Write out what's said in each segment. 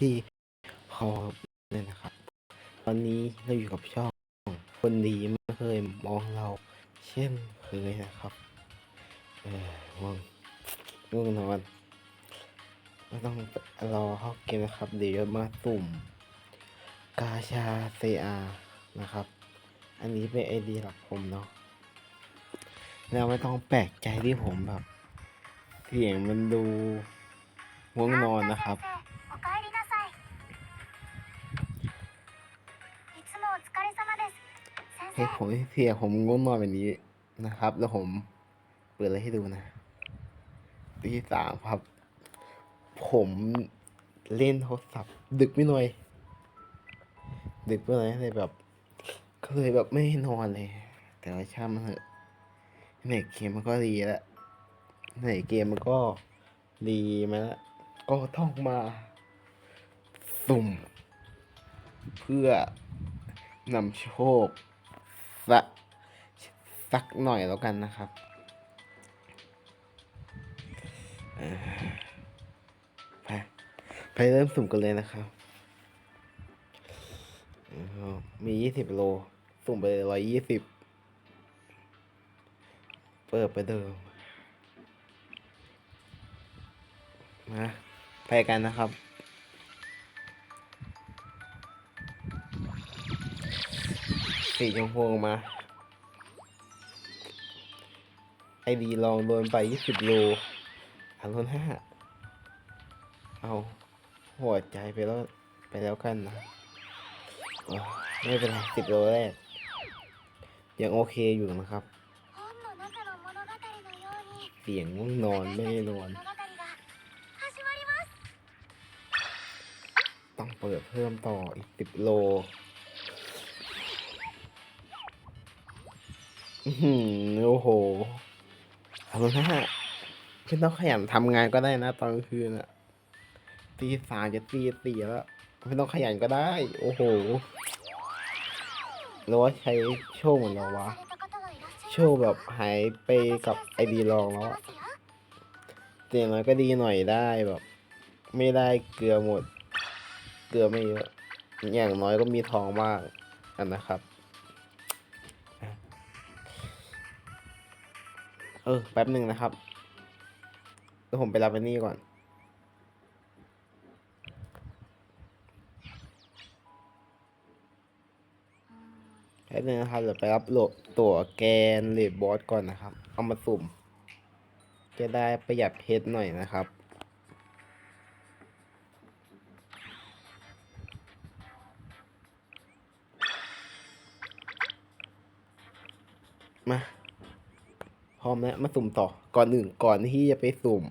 ที่ขอเลยนะครับ ตอนนี้เราอยู่กับช่อง คนดีไม่เคยมองเราเช่นเคยนะครับ เออง่วงง่วงนอนไม่ต้องรอเข้าเกมนะครับ เดี๋ยวมาตุ่ม กาชาเซอานะครับ อันนี้เป็นไอเดียหลักผมเนาะแล้วไม่ต้องแปลกใจที่ผมแบบเสียงมันดูง่วงนอนนะครับ ให้ผมเสียผมง่วงนอนแบบนี้นะครับ แล้วผมเปิดอะไรให้ดูนะตีสามครับ ผมเล่นโทรศัพท์ดึกไม่หน่อย ดึกไปหน่อยเลยแบบ ก็เลยแบบไม่ได้นอนเลย แต่ว่าช่างมันเถอะไหนเกมมันก็ดีแล้วไหนเกมมันก็ดีมาแล้วก็ต้องมาสุ่ม เพื่อนำโชค สักสักหน่อยแล้วกันนะครับเอ่อไปไปเริ่มสุ่มกันเลยนะครับ มียี่สิบโล สุ่มไปร้อยยี่สิบเปิดไปเดิมมาไปกันนะครับ สีชมพูมา ไอดีลองโดนไปยี่สิบโลอันลนห้า เอาหัวใจไปแล้วไปแล้วกันนะไม่เป็นไรสิบโลแรก ยังโอเคอยู่นะครับ เสียงง่วงนอนไม่ได้นอน ต้องเปิดเพิ่มต่ออีกสิบโล โอ้โห เอาละคุณต้องขยันทำงานก็ได้นะตอนคืนอะตีสามจะตีสี่แล้วคุณต้องขยันก็ได้ โอ้โหหรือว่าใช้โชคเหมือนเราวะ โชคแบบหายไปกับไอดีลองแล้วอะเต่ยงน้อยก็ดีหน่อยได้แบบ ไม่ได้เกลือหมด เกลือไม่เยอะ อย่างน้อยก็มีทองบ้างกนนะครับ เออ แป๊บหนึ่งนะครับเดี๋ยวผมไปรับอันนี้ก่อน แป๊บหนึ่งนะครับ เดี๋ยวไปรับโหลดตัวแกนเลดบอสก่อนนะครับ เอามาสุ่ม จะได้ประหยัดเพชรหน่อยนะครับมา พร้อมแล้วมาสุ่มต่อก่อนหนึ่งก่อนที่จะไปสุ่ม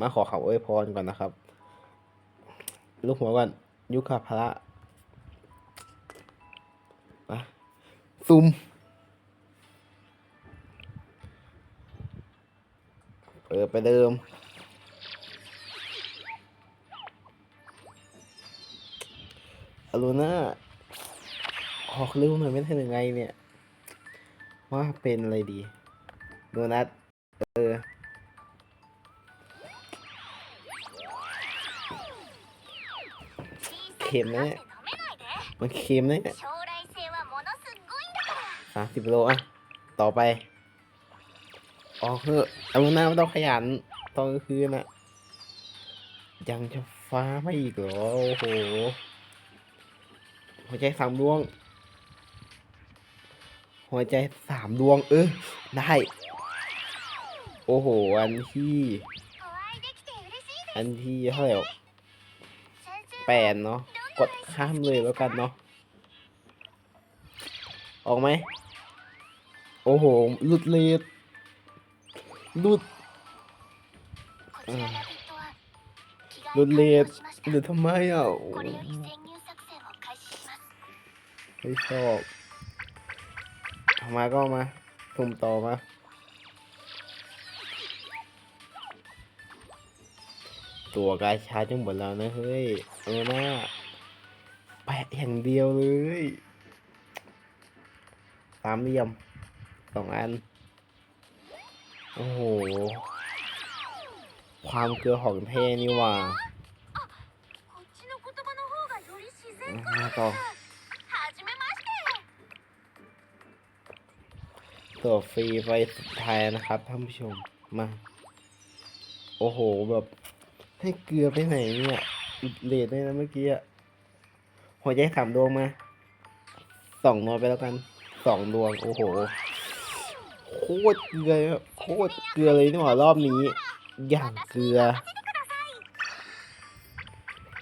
มาขอเขาอวยพรก่อนนะครับ ลูกหัวก่อนยุคาพระมาสุ่มเปิดไปเดิมอลูน่าออกเร็วหน่อยไม่ทันยังไงเนี่ย ว่าเป็นอะไรดี ดูนัดเออเข็มนะมันเข็มนะเนี่ยสามสิบโลอะ ต่อไปออกเถอะเอาหน้าไม่ต้องขยันตอนคืนอะยังจะฟ้าไม่อีกเหรอ โอ้โหหัวใจสามดวง หัวใจสามดวง เออ ได้ โอ้โห อันที่ อันที่เท่าไหร่แปดเนาะ กดข้ามเลยแล้วกันเนาะ ออกไหม โอ้โห หลุดเลดหลุดหลุดเลดหลุดทำไมอะไม่ชอบมาก็มาสุ่มต่อมา ตัวกาชาจังหมดแล้วนะเฮ้ยเออนะแปะอย่างเดียวเลยสามเหลี่ยมสองอัน โอ้โห ความเกลือของเท่นี่ว่าต่อตัวฟรีไปสุดท้ายนะครับท่านผู้ชม มา โอ้โหแบบ ให้เกลือไปไหนเนี่ยอุดเลดด้วยนะเมื่อกี้อะหัวใจสามดวงมาสองดวงไปแล้วกันสองดวงโอ้โหโคตรเกลือโคตรเกลือเลยนี่หว่ารอบนี้ อย่างเกลือ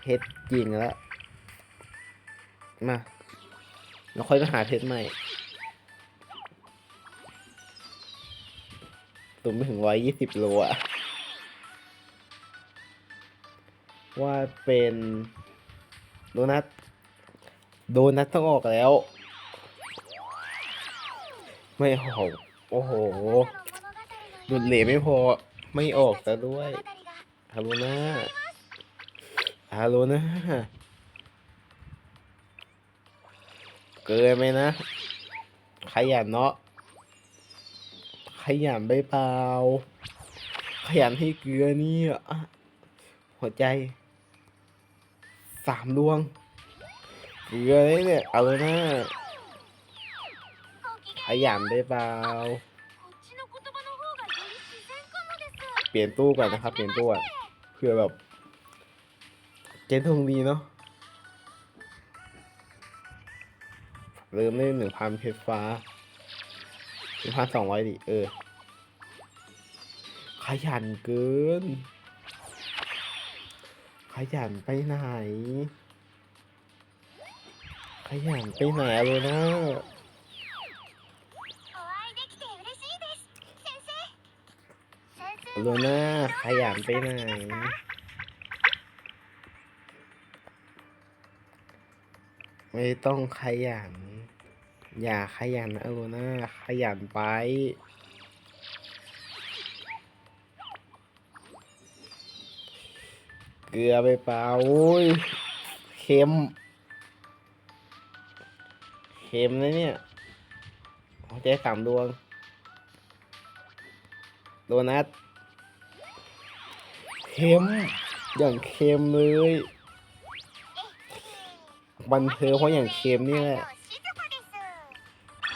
เพชรจริงแล้วมาเราค่อยไปหาเพชรใหม่ตุนไม่ถึงร้อยยี่สิบโลอะ ว่าเป็นโดนัทโดนัทต้องออกแล้ว ไม่โอ้โอ้โหหลุดเหลไม่พอไม่ออกแต่ด้วยฮาโลนาฮาโลนาเกินไหมนะ ขยันเนาะขยันไปเปล่า ขยันให้เกลือนี่หัวใจ สามดวงเกลือเนี่ย เอาเลยนะขยันได้เปล่า เปลี่ยนตู้ก่อนนะครับ เปลี่ยนตู้ก่อนเพื่อแบบเจนทงดีเนาะเริ่มเล่หนึ่งพันเพชรฟ้าหนึ่งพันสองร้อยดิ เออ ขยันเกิน ขยันไปไหน ขยันไปไหนเลยนะลูน่าขยันไปไหนไม่ต้องขยัน อย่าขยันอลูน่าขยันไป เกลือไปเปล่าอุ้ยเค็ม เค็มนะเนี่ยหัวใจสามดวง โดนัทเค็ม อย่างเค็มเลยบันเทอเพราะอย่างเค็มนี่แหละ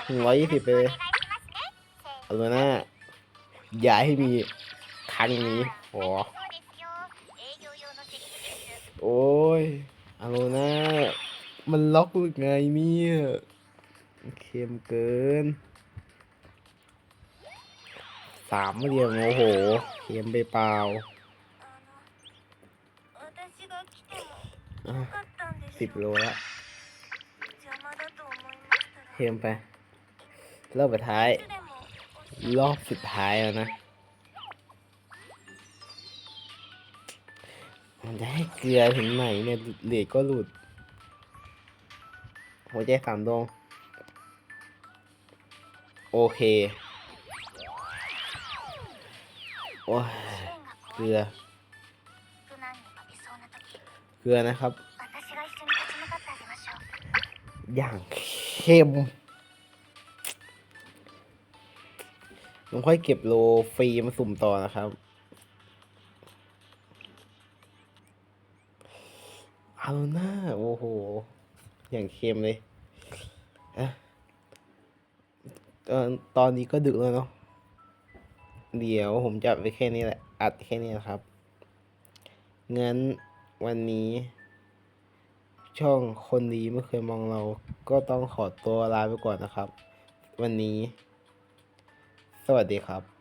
หนึ่งร้อยยี่สิบไปเลยโดนัทอย่าให้มีครั้งนี้โอ้ โอ้ยเอานะมันล็อกหรือไงเนี่ยเข้มเกิน สามเหลี่ยงโอ้โหเข้มไปเปล่าสิบโลละเข้มไปรอบสุดท้าย รอบสุดท้ายแล้วนะันจะให้เกลือถึงไหนเนี่ยเหล็กก็หลุด หัวใจสามดวงโอเค โอ้เกลือ เกลือนะครับ อย่างเข้มผงค่อยเก็บโลฟรีมาสุ่มต่อนะครับ เอาหน้า โอ้โห อย่างเค็มเลยอะตอนตอนนี้ก็ดึกแล้วเนาะ เดี๋ยวผมจะไปแค่นี้แหละ อัดแค่นี้นะครับ งั้นวันนี้ ช่องคนดีไม่เคยมองเรา ก็ต้องขอตัวลาไปก่อนนะครับ วันนี้ สวัสดีครับ